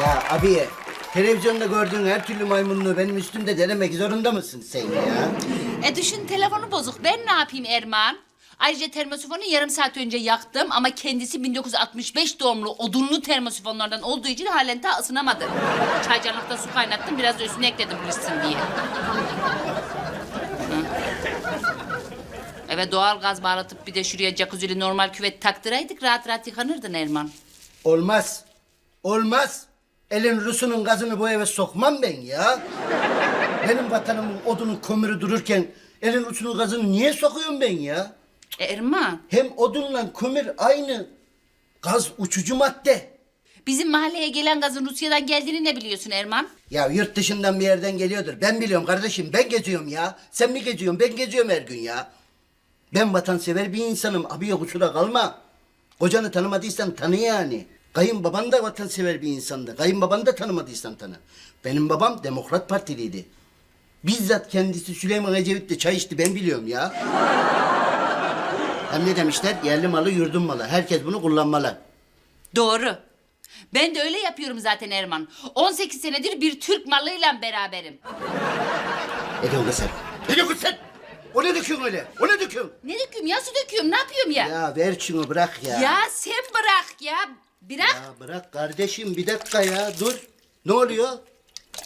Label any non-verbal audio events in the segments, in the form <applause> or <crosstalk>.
Ya abiye, televizyonda gördüğün her türlü maymunluğu benim üstümde denemek zorunda mısın sen ya? E düşün telefonu bozuk. Ben ne yapayım Erman? Ayrıca termosifonu yarım saat önce yaktım ama kendisi 1965 doğumlu odunlu termosifonlardan olduğu için halen ta ısınamadı. Çaycanlıkta su kaynattım biraz da üstüne ekledim ısınsın diye. Hı. Evet doğal gaz bağlatıp bir de şuraya jacuzzi'li normal küvet taktıraydık rahat rahat yıkanırdın Erman. Olmaz. Olmaz. Elin Rus'unun gazını bu eve sokmam ben ya. Benim vatanımın odunu kömürü dururken elin Rus'unun gazını niye sokuyorum ben ya? E, Erman Hem odunla kömür aynı. Gaz uçucu madde. bizim mahalleye gelen gazın Rusya'dan geldiğini ne biliyorsun Erman? Ya yurt dışından bir yerden geliyordur. Ben biliyorum kardeşim. Ben geziyorum ya. Sen mi geziyorsun? Ben geziyorum her gün ya. Ben vatansever bir insanım. Abiye kusura kalma. Kocanı tanımadıysan tanı yani. Kayınbaban da vatansever bir insandı. Kayınbabanı da tanımadıysan tanı. Benim babam Demokrat Partiliydi. Bizzat kendisi Süleyman Ecevit'le çay içti ben biliyorum ya. Hem ne demişler? Yerli malı yurdun malı. Herkes bunu kullanmalı. Doğru. Ben de öyle yapıyorum zaten Erman. 18 senedir bir Türk malıyla beraberim. Ne diyorsun kız sen? Ne diyorsun sen? O ne döküyorsun öyle? O ne döküyorsun? Ne döküyorum ya su döküyorum ne yapıyorum ya? Ya, Ya ver şunu bırak ya. sen bırak ya. Bırak. Ya bırak kardeşim bir dakika ya dur. Ne oluyor?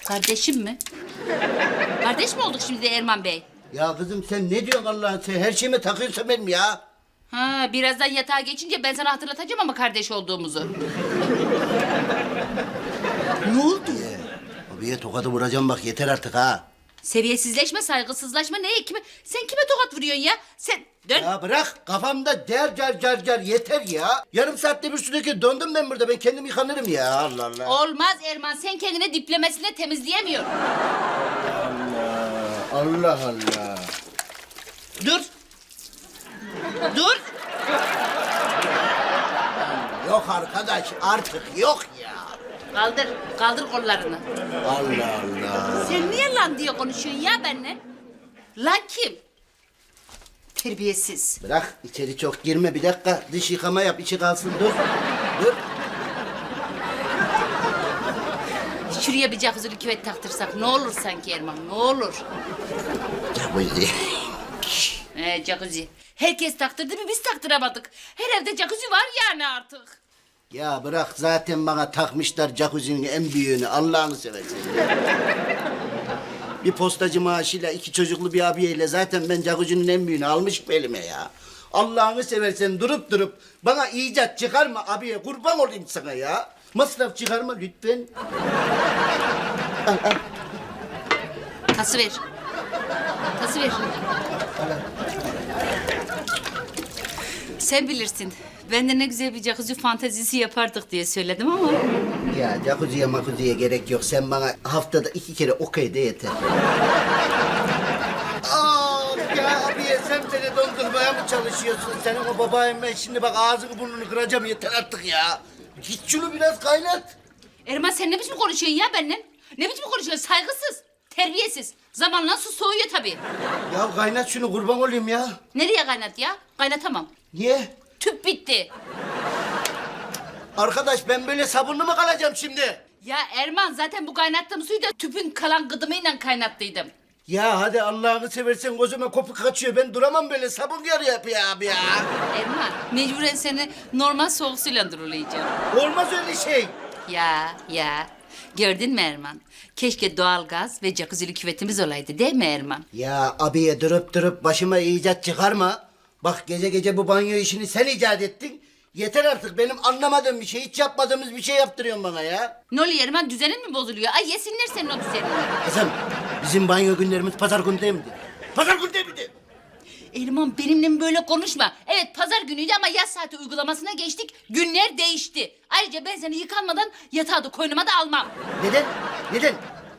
Kardeşim mi? Kardeş mi olduk şimdi Erman Bey? Ya kızım sen ne diyorsun Allah'ın sen her şeyime takıyorsun benim ya. Ha birazdan yatağa geçince ben sana hatırlatacağım ama kardeş olduğumuzu. Ne oldu ya? Abiye tokadı vuracağım bak yeter artık ha. Seviyesizleşme, saygısızlaşma ne? Kime, sen kime tokat vuruyorsun ya? Sen dön. Ya bırak kafamda der car car car yeter ya. Yarım saatte bir sürekli döndüm ben burada ben kendim yıkanırım ya Allah Allah. Olmaz Erman sen kendine diplemesine temizleyemiyorsun. Allah Allah. Dur. Dur. Yok arkadaş artık yok ya. Kaldır, kaldır kollarını. Allah Allah. Sen niye lan diye konuşuyorsun ya benimle? Lan kim? Terbiyesiz. Bırak içeri çok girme bir dakika dış yıkama yap içi kalsın dur. Dur. Şuraya bir jacuzzi'li küvet taktırsak ne olur sanki Erman, ne olur? Jacuzzi. Ee, jacuzzi. Herkes taktırdı bir biz taktıramadık. Her evde jacuzzi var yani artık. Ya bırak zaten bana takmışlar jacuzzi'nin en büyüğünü Allah'ını seversen. bir postacı maaşıyla iki çocuklu bir abiyeyle zaten ben jacuzzi'nin en büyüğünü almışım elime ya. Allah'ını seversen durup durup bana icat çıkarma abiye kurban olayım sana ya. Masraf çıkarma lütfen. Tası ver. Tası ver. Sen bilirsin. Ben de ne güzel bir jacuzzi fantezisi yapardık diye söyledim ama... Ya jacuzziye makuziye gerek yok. Sen bana haftada iki kere okey de yeter. Aa, ya abiye sen beni dondurmaya mı çalışıyorsun? Senin o babayım ben şimdi bak ağzını burnunu kıracağım yeter artık ya. Git şunu biraz kaynat. Erman sen ne biçim konuşuyorsun ya benden? Ne biçim konuşuyorsun? Saygısız, terbiyesiz. Zamanla su soğuyor tabii. Ya kaynat şunu kurban olayım ya. Nereye kaynat ya? Kaynatamam. Niye? Tüp bitti. Arkadaş ben böyle sabırlı mı kalacağım şimdi? Ya Erman zaten bu kaynattığım suyu da tüpün kalan gıdımıyla kaynattıydım. Ya hadi Allah'ını seversen gözüme kopuk kaçıyor. Ben duramam böyle sabun yarı yapıyor abi ya. Erman mecburen seni normal soğuk suyla durulayacağım. Olmaz öyle şey. Ya ya. Gördün mü Erman? Keşke doğalgaz ve jacuzzi'li küvetimiz olaydı değil mi Erman? Ya abiye durup durup başıma icat çıkarma. Bak gece gece bu banyo işini sen icat ettin. Yeter artık benim anlamadığım bir şey, hiç yapmadığımız bir şey yaptırıyorsun bana ya. Ne oluyor Erman düzenin mi bozuluyor? Ay yesinler senin o düzenini. Kızım bizim banyo günlerimiz pazar günü değil miydi? Pazar günü değil miydi? Erman benimle böyle konuşma. Evet pazar günüydü ama yaz saati uygulamasına geçtik. Günler değişti. Ayrıca ben seni yıkanmadan yatağa da koynuma da almam. Neden? Neden?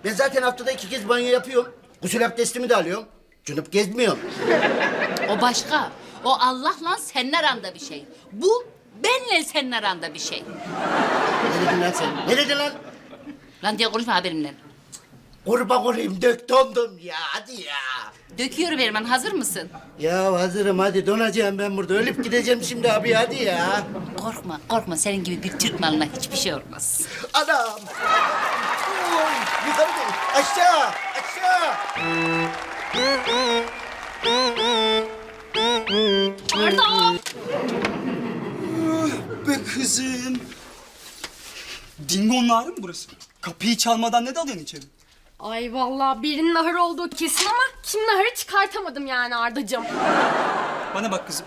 Ben zaten haftada iki kez banyo yapıyorum. Gusül abdestimi de alıyorum. Cunup gezmiyorum. O başka. O Allah'la senin aranda bir şey. Bu benle senin aranda bir şey. Ne dedin lan sen? Ne dedin lan? Lan diye konuşma ha benimle. Kurban olayım dök dondum ya hadi ya. Döküyorum Erman hazır mısın? Ya hazırım hadi donacağım ben burada. Ölüp gideceğim şimdi abi hadi ya. korkma, korkma. Senin gibi bir Türk malına hiçbir şey olmaz. Adam. Oy, yukarı değil. Aşağı. Aşağı. Arda! Be kızım. Dingo'nun ağrı mı burası? Kapıyı çalmadan ne dalıyorsun içeri? Ay vallahi birinin ahır olduğu kesin ama kim ahırı çıkartamadım yani Ardacığım. Bana bak kızım.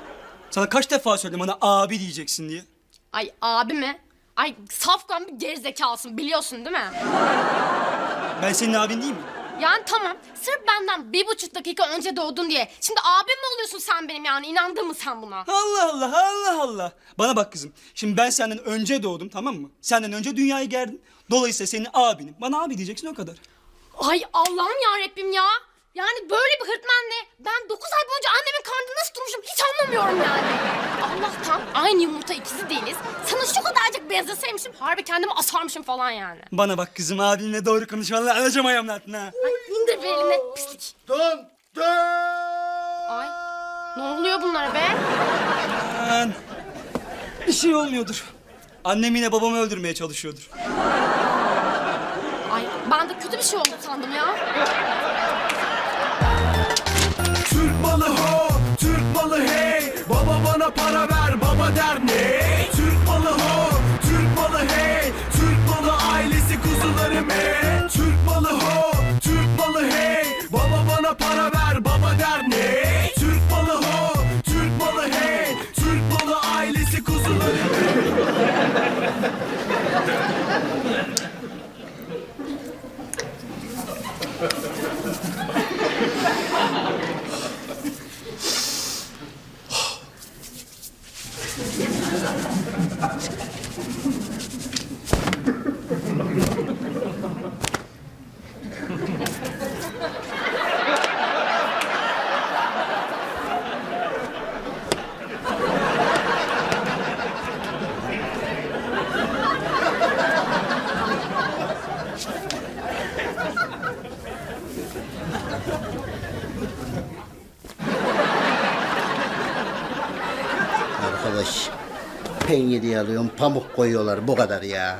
Sana kaç defa söyledim bana abi diyeceksin diye. Ay abi mi? Ay safkan bir gerizekalısın biliyorsun değil mi? Ben senin abin değil mi? Yani tamam sırf benden bir buçuk dakika önce doğdun diye. Şimdi abim mi oluyorsun sen benim yani inandın mı sen buna? Allah Allah Allah Allah. Bana bak kızım. Şimdi ben senden önce doğdum tamam mı? Senden önce dünyaya geldim. Dolayısıyla senin abinim. Bana abi diyeceksin o kadar. Ay Allah'ım ya Rabbim ya. Yani böyle bir hırtmenle ben 9 ay boyunca annemin karnında nasıl durmuşum hiç anlamıyorum yani. Allah'tan aynı yumurta ikizi değiliz. Sana şu kadarcık benzeseymişim harbi kendimi asarmışım falan yani. Bana bak kızım abinle doğru konuş. Vallahi alacağım ayağımın altına. ha. Ay indir bir elini pislik. Dön. Dön. Ay ne oluyor bunlara be? Aman. Bir şey olmuyordur. Annem yine babamı öldürmeye çalışıyordur. Ay ben de kötü bir şey oldu sandım ya. Ver, Penye diye alıyorum. Pamuk koyuyorlar. Bu kadar ya.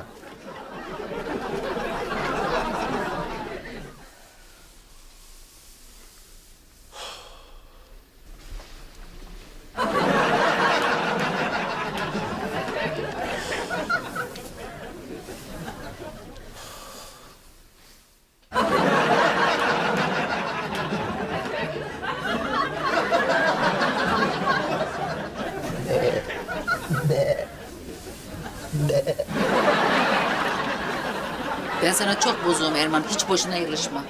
Sana çok bozuğum Erman. Hiç boşuna yılışma.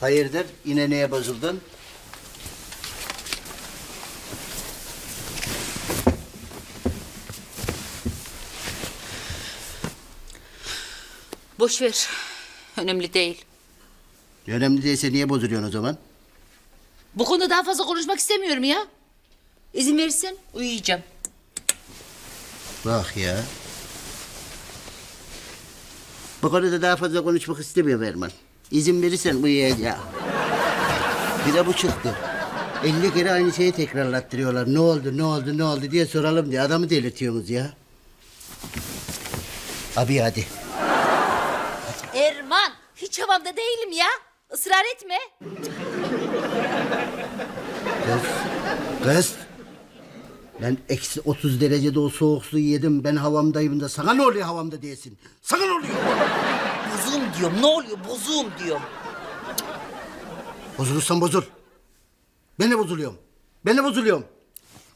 Hayırdır? Yine neye bozuldun? Boş ver. Önemli değil. Önemli değilse niye bozuluyorsun o zaman? Bu konuda daha fazla konuşmak istemiyorum ya. İzin verirsen uyuyacağım. Bak ya. Bu konuda daha fazla konuşmak istemiyorum Erman. İzin verirsen uyuyacağım. Bir de bu çıktı. 50 kere aynı şeyi tekrarlattırıyorlar. Ne oldu, ne oldu, ne oldu diye soralım diye. Adamı delirtiyorsunuz ya. Abi hadi. Erman, hiç havamda değilim ya. Israr etme. Kız. Kız. Ben eksi 30 derecede o soğuk suyu yedim. Ben havamdayım da sana ne oluyor havamda diyesin. Sana ne oluyor? Bozuğum diyorum. Ne oluyor? Bozuğum diyorum. Bozulursan bozul. Ben de bozuluyorum. Ben de bozuluyorum.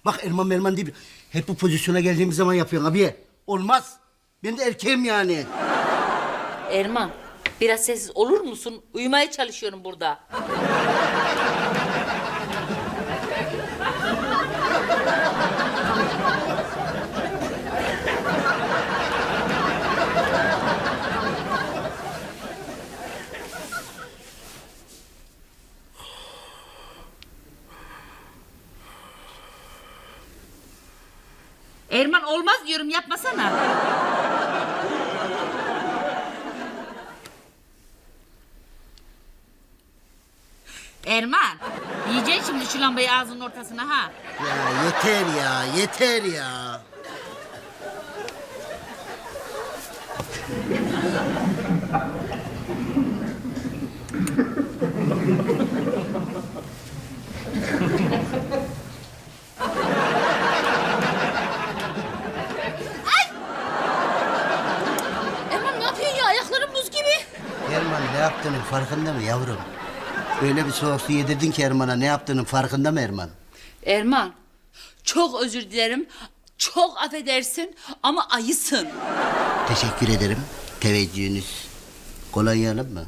Bak Erman Merman değil. Hep bu pozisyona geldiğimiz zaman yapıyorsun abiye. Olmaz. Ben de erkeğim yani. Erman, biraz sessiz olur musun? Uyumaya çalışıyorum burada. Erman olmaz diyorum yapmasana. Erman, yiyeceksin şimdi şu lambayı ağzının ortasına ha. Ya yeter ya, yeter ya. Erman ne yapıyorsun ya? Ayakların buz gibi. Erman ne yaptığının farkında mı yavrum? Öyle bir soğuk su yedirdin ki Erman'a ne yaptığının farkında mı Erman? Erman, çok özür dilerim. Çok affedersin ama ayısın. Teşekkür ederim. Teveccühünüz. Kolonya alalım mı?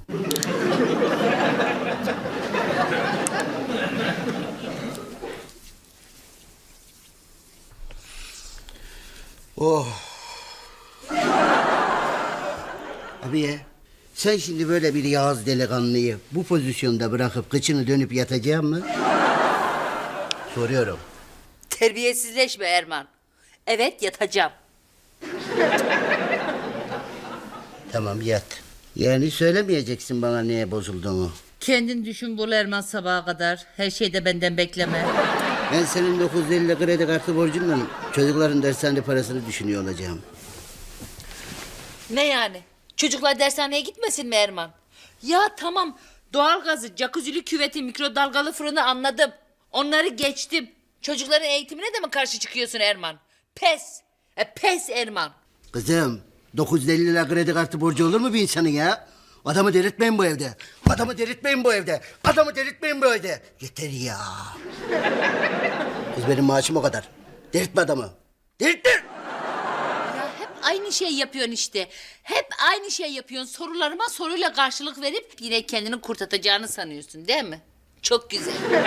Oh. Abiye, sen şimdi böyle bir Yağız delikanlıyı bu pozisyonda bırakıp kıçını dönüp yatacak mı? Soruyorum. Terbiyesizleşme Erman. Evet yatacağım. Tamam yat. Yani söylemeyeceksin bana niye bozulduğunu. Kendin düşün bul Erman sabaha kadar. Her şeyde benden bekleme. Ben senin 950 kredi kartı borcunla çocukların dershane parasını düşünüyor olacağım. Ne yani? Çocuklar dershaneye gitmesin mi Erman? Ya tamam doğalgazı, jacuzzi'li küveti, mikrodalgalı fırını anladım. Onları geçtim. Çocukların eğitimine de mi karşı çıkıyorsun Erman? Pes. E, pes Erman. Kızım 950 lira kredi kartı borcu olur mu bir insanın ya? Adamı delirtmeyin bu evde. Adamı delirtmeyin bu evde. Adamı delirtmeyin bu evde. Yeter ya. Kız benim maaşım o kadar. Delirtme adamı. Delirtme. Aynı şey yapıyorsun işte. Hep aynı şey yapıyorsun. Sorularıma soruyla karşılık verip yine kendini kurtaracağını sanıyorsun değil mi? Çok güzel. <laughs>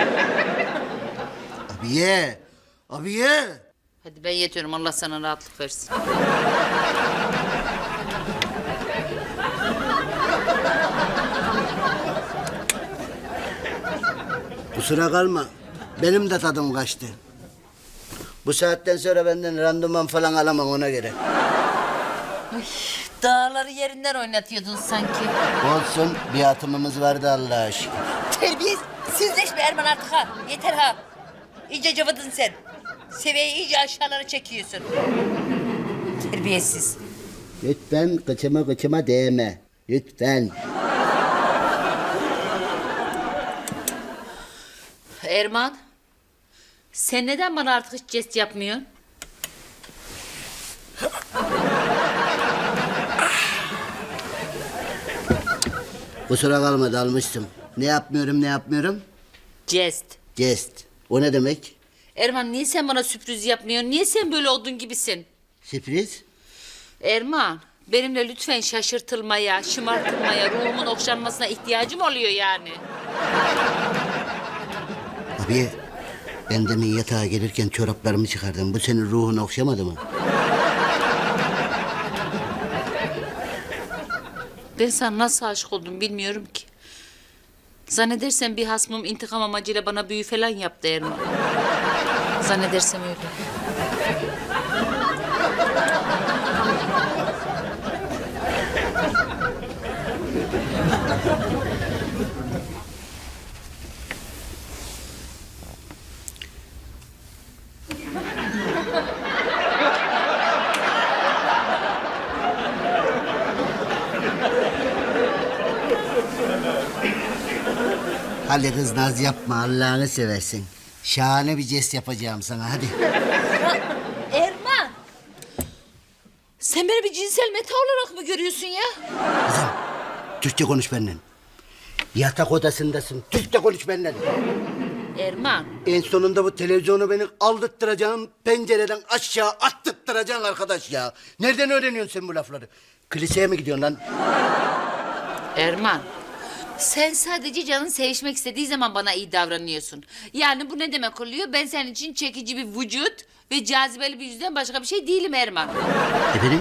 Abiye. Abiye. Hadi ben yetiyorum. Allah sana rahatlık versin. Kusura kalma. Benim de tadım kaçtı. Bu saatten sonra benden randıman falan alamam ona göre. Dağları yerinden oynatıyordun sanki. Olsun bir atımımız vardı Allah'a şükür. Terbiyesizleşme Erman artık ha. Yeter ha. İyice cıvıdın sen. Seviyeyi iyice aşağılara çekiyorsun. Terbiyesiz. Lütfen kıçıma kıçıma değme. Lütfen. Erman. Sen neden bana artık hiç jest yapmıyorsun? Kusura kalma dalmıştım. Ne yapmıyorum ne yapmıyorum? Jest. Jest. O ne demek? Erman niye sen bana sürpriz yapmıyorsun? Niye sen böyle odun gibisin? Sürpriz. Erman, benimle lütfen şaşırtılmaya, şımartılmaya, ruhumun okşanmasına ihtiyacım oluyor yani. Abi ben demin yatağa gelirken çoraplarımı çıkardım. Bu senin ruhunu okşamadı mı? Ben sana nasıl aşık oldum bilmiyorum ki. Zannedersem bir hasmım intikam amacıyla bana büyü falan yaptı Erman. Zannedersem öyle. Hadi kız naz yapma Allah'ını seversin. Şahane bir jest yapacağım sana hadi. Erman! Sen beni bir cinsel meta olarak mı görüyorsun ya? Kızım Türkçe konuş benden. Yatak odasındasın. Türkçe konuş benden. Erman, En sonunda bu televizyonu beni aldırttıracağın pencereden aşağı attırttıracaksın arkadaş ya. Nereden öğreniyorsun sen bu lafları? Kiliseye mi gidiyorsun lan? Erman. Sen sadece canın sevişmek istediği zaman bana iyi davranıyorsun. Yani bu ne demek oluyor? Ben senin için çekici bir vücut ve cazibeli bir yüzden başka bir şey değilim Erman. Efendim?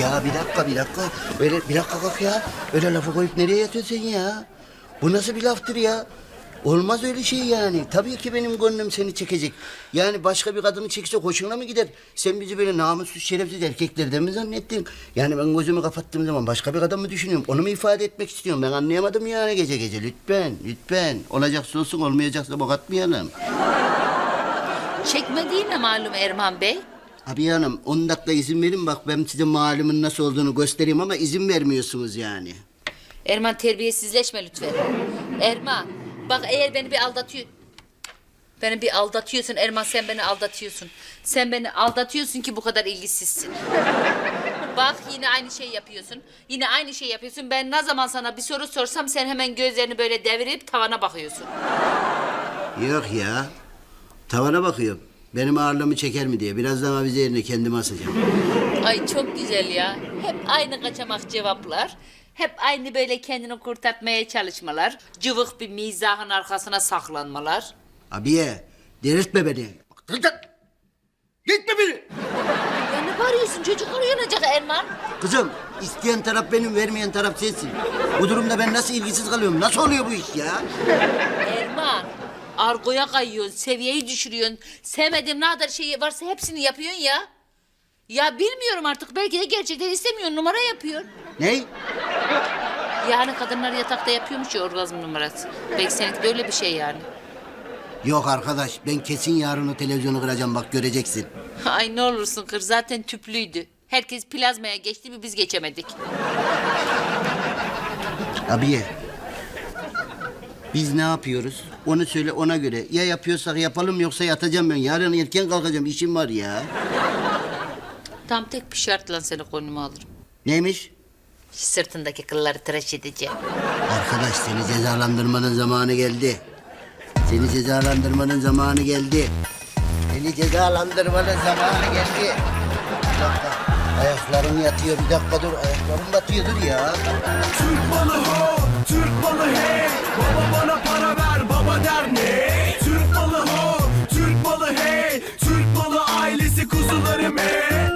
Ya bir dakika bir dakika. Öyle bir dakika kalk ya. Öyle lafı koyup nereye yatıyorsun ya? Bu nasıl bir laftır ya? Olmaz öyle şey yani. Tabii ki benim gönlüm seni çekecek. Yani başka bir kadını çekse hoşuna mı gider? Sen bizi böyle namussuz, şerefsiz erkeklerden mi zannettin? Yani ben gözümü kapattığım zaman başka bir kadın mı düşünüyorum? Onu mu ifade etmek istiyorum? Ben anlayamadım yani gece gece. Lütfen, lütfen. Olacaksa olsun, olmayacaksa bok atmayalım. Çekme değil mi malum Erman Bey? Abi hanım 10 dakika izin verin bak ben size malumun nasıl olduğunu göstereyim ama izin vermiyorsunuz yani. Erman terbiyesizleşme lütfen. Erman bak eğer beni bir aldatıyor... Beni bir aldatıyorsun Erman sen beni aldatıyorsun. Sen beni aldatıyorsun ki bu kadar ilgisizsin. <laughs> Bak yine aynı şey yapıyorsun. Yine aynı şey yapıyorsun. Ben ne zaman sana bir soru sorsam sen hemen gözlerini böyle devirip tavana bakıyorsun. Yok ya. Tavana bakıyorum. Benim ağırlığımı çeker mi diye. Birazdan avize yerine kendimi asacağım. Ay çok güzel ya. Hep aynı kaçamak cevaplar. Hep aynı böyle kendini kurtartmaya çalışmalar. Cıvık bir mizahın arkasına saklanmalar. Abiye delirtme beni. Bak, dur, dur. Gitme beni. Ya ne bağırıyorsun? Çocuklar uyanacak Erman. Kızım isteyen taraf benim vermeyen taraf sensin. Bu durumda ben nasıl ilgisiz kalıyorum? Nasıl oluyor bu iş ya? Erman. Argoya kayıyorsun, seviyeyi düşürüyorsun. Sevmediğim ne kadar şey varsa hepsini yapıyorsun ya. Ya bilmiyorum artık. Belki de gerçekten istemiyor, numara yapıyor. Ney? Yani kadınlar yatakta yapıyormuş ya orgazm numarası. Belki seninki de öyle bir şey yani. Yok arkadaş ben kesin yarın o televizyonu kıracağım bak göreceksin. <laughs> Ay ne olursun kır zaten tüplüydü. Herkes plazmaya geçti bir biz geçemedik. Abiye. Biz ne yapıyoruz? Onu söyle ona göre. Ya yapıyorsak yapalım yoksa yatacağım ben. Yarın erken kalkacağım işim var ya. Tam tek bir şartla seni konuma alırım. Neymiş? Sırtındaki kılları tıraş edeceğim. Arkadaş seni cezalandırmanın zamanı geldi. Seni cezalandırmanın zamanı geldi. Seni cezalandırmanın zamanı geldi. Bir dakika. Ayaklarım yatıyor. Bir dakika dur. Ayaklarım batıyor dur ya. Türk malı ho, Türk malı hey Baba bana para ver, baba der ne? Türk malı ho, Türk malı hey Türk malı ailesi kuzularım hey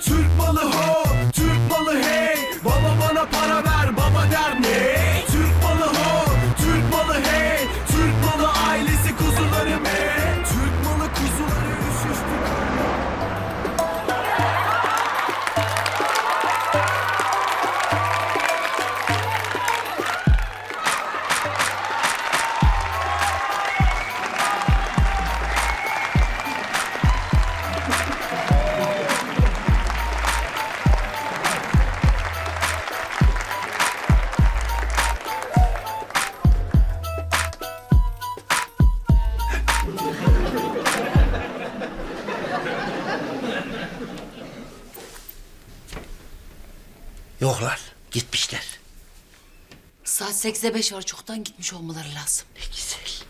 8'e 5 var çoktan gitmiş olmaları lazım. Ne güzel.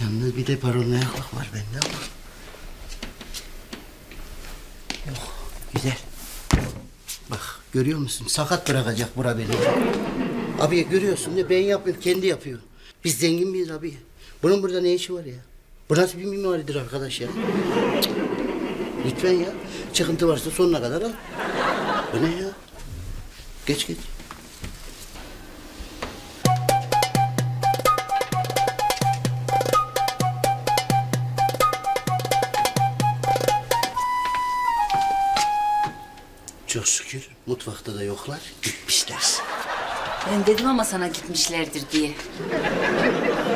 Yalnız bir de paranoyaklık var bende ama. Yok. Güzel. Bak görüyor musun? Sakat bırakacak bura beni. Abi görüyorsun ya ben yapmıyorum kendi yapıyor. Biz zengin miyiz abi? Bunun burada ne işi var ya? Bu nasıl bir mimaridir arkadaş ya? Lütfen ya. Çıkıntı varsa sonuna kadar al. Bu ne ya? Geç geç. Mutfakta da yoklar. Gitmişler. Ben dedim ama sana gitmişlerdir diye.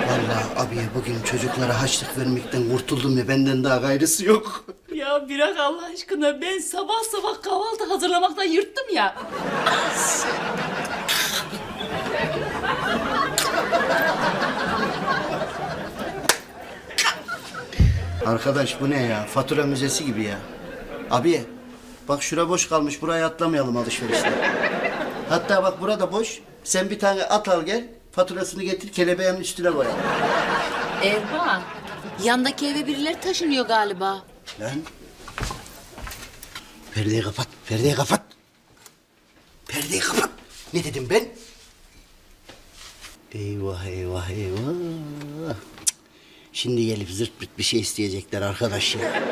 Vallahi abiye bugün çocuklara haçlık vermekten kurtuldum ya benden daha gayrısı yok. Ya bırak Allah aşkına ben sabah sabah kahvaltı hazırlamaktan yırttım ya. Arkadaş bu ne ya? Fatura müzesi gibi ya. Abiye bak şura boş kalmış buraya atlamayalım alışverişte. Hatta bak burada boş. Sen bir tane at al gel. Faturasını getir kelebeğin üstüne koyalım. Erman, yandaki eve birileri taşınıyor galiba. Lan. Perdeyi kapat. Perdeyi kapat. Perdeyi kapat. Ne dedim ben? Eyvah eyvah eyvah. Şimdi gelip zırt pırt bir şey isteyecekler arkadaş ya.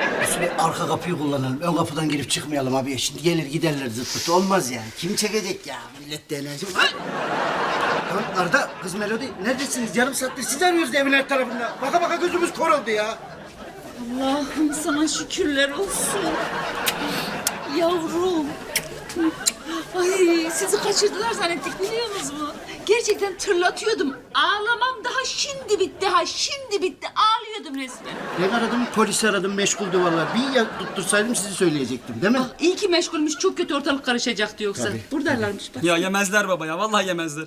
Arka kapıyı kullanalım. Ön kapıdan girip çıkmayalım abi. Şimdi gelir giderler zırt pırt. Olmaz yani. Kim çekecek ya? Millet de enerji. Arda, kız Melodi neredesiniz? Yarım saattir sizi arıyoruz evin her tarafında. Baka baka gözümüz kor oldu ya. Allah'ım sana şükürler olsun. Yavrum. Ay sizi kaçırdılar zannettik biliyor musunuz? Gerçekten tırlatıyordum. Ağlamam daha şimdi bitti ha şimdi bitti. Ağlıyor arıyordum resmen. Ben aradım, polisi aradım, meşguldü vallahi. Bir ya tuttursaydım sizi söyleyecektim değil mi? Ah, iyi ki meşgulmüş. Çok kötü ortalık karışacaktı yoksa. Tabii. Buradalarmış bak. Ya yemezler baba ya vallahi yemezler.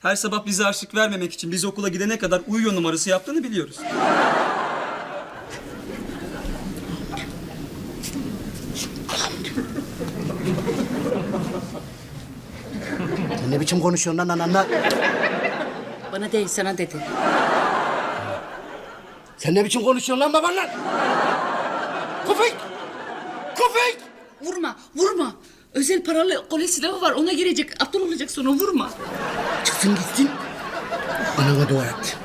Her sabah bize harçlık vermemek için biz okula gidene kadar uyuyor numarası yaptığını biliyoruz. Ne biçim konuşuyorsun lan ananla? Bana değil sana dedi. Sen ne biçim konuşuyorsun lan babanla? Köpek! Köpek! Vurma, vurma. Özel paralı kole silahı var. Ona girecek. Aptal olacak sonra vurma. Çıksın gitsin. Anana dua et.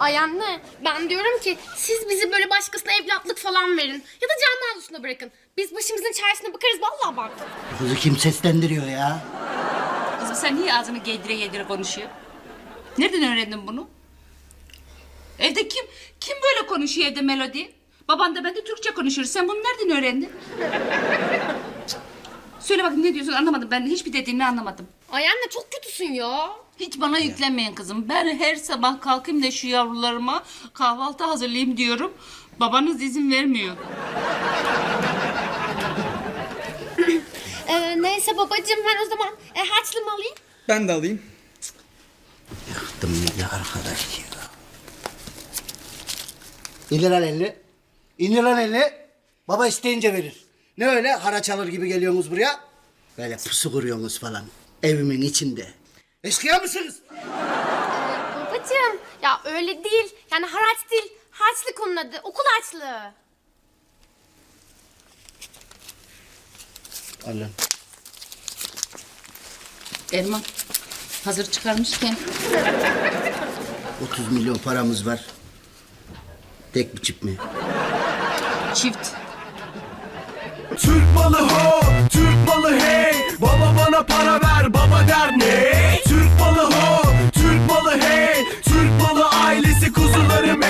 Ay anne ben diyorum ki siz bizi böyle başkasına evlatlık falan verin. Ya da can mağdusuna bırakın. Biz başımızın çaresine bakarız vallahi bak. Kızı kim seslendiriyor ya? Sen niye ağzını geydire geydire konuşuyor? Nereden öğrendin bunu? Evde kim kim böyle konuşuyor evde melodi? Baban da ben de Türkçe konuşuyoruz. Sen bunu nereden öğrendin? Söyle bakayım ne diyorsun anlamadım. Ben hiçbir dediğini anlamadım. Ay anne çok kötüsün ya. Hiç bana yüklenmeyin kızım. Ben her sabah kalkayım da şu yavrularıma kahvaltı hazırlayayım diyorum. Babanız izin vermiyor. Ee, neyse babacığım ben o zaman e, harçlığımı alayım. Ben de alayım. Yaktım ya arkadaş ya. İndir lan elini. İndir lan elini. Baba isteyince verir. Ne öyle haraç alır gibi geliyorsunuz buraya? Böyle pusu kuruyorsunuz falan. Evimin içinde. Eşkıya mısınız? Babacığım ya öyle değil. Yani haraç değil. Harçlık onun adı. Okul harçlığı. Alın. Erman hazır çıkarmışken 30 milyon paramız var. Tek mi çift mi? çift Türk malı ho, Türk malı hey. Baba bana para ver, baba der ne? Türk malı ho, Türk malı hey.